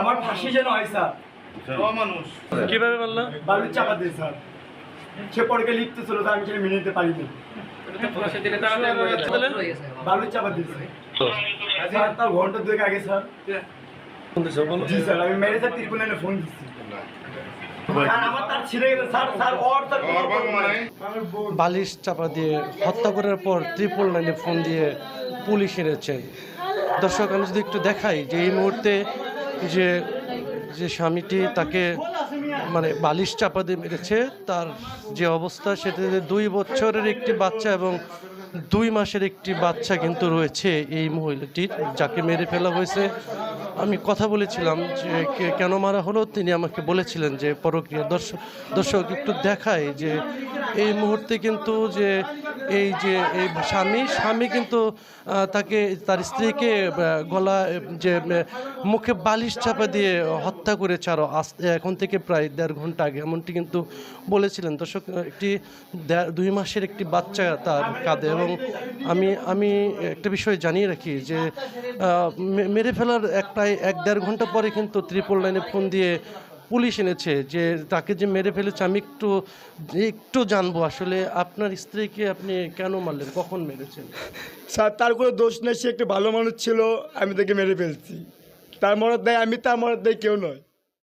আমার ফাঁসি যেন হয় স্যার। মানুষ কীভাবে মারলো বালুর চাপা দিয়ে স্যার। সে পরকে লিখতে ছিল আমি সেটা মেনে নিতে পারিনি। বলে? বালুর চাপা দিয়েছে স্যার। তার ঘণ্টা দুয়েক আগে স্যার। ফোন জি স্যার আমি মেরে স্যার দিচ্ছি বালিশ চাপা দিয়ে হত্যা করার পর ত্রিপল নাইনে ফোন দিয়ে পুলিশ এনেছেন দর্শক আমি যদি একটু দেখাই যে এই মুহূর্তে যে যে স্বামীটি তাকে মানে বালিশ চাপা দিয়ে মেরেছে, তার যে অবস্থা সেটাতে দুই বছরের একটি বাচ্চা এবং দুই মাসের একটি বাচ্চা কিন্তু রয়েছে এই মহিলাটির, যাকে মেরে ফেলা হয়েছে। আমি কথা বলেছিলাম যে কেন মারা হলো, তিনি আমাকে বলেছিলেন যে পরক্রিয়া দর্শক দর্শক একটু দেখায় যে এই মুহূর্তে কিন্তু যে এই যে এই স্বামী স্বামী কিন্তু তাকে, তার স্ত্রীকে গলা, যে মুখে বালিশ চাপা দিয়ে হত্যা করেছে আরও আস, এখন থেকে প্রায় দেড় ঘণ্টা আগে, এমনটি কিন্তু বলেছিলেন। দর্শক, একটি দুই মাসের একটি বাচ্চা তার কাঁধে এবং আমি আমি একটা বিষয় জানিয়ে রাখি যে মেরে ফেলার এক প্রায় এক দেড় ঘণ্টা পরে কিন্তু ত্রিপল লাইনে ফোন দিয়ে পুলিশ এনেছে যে তাকে যে মেরে ফেলেছে, আমি একটু একটু জানব আসলে আপনার স্ত্রীকে আপনি কেন মারলেন? কখন মেরেছেন? স্যার, তার কোনো দোষ নেই, সে একটা ভালো মানুষ ছিল, আমি তাকে মেরে ফেলছি। তার মরদ দেয়, আমি তার মরদ দেয় কেউ নয়।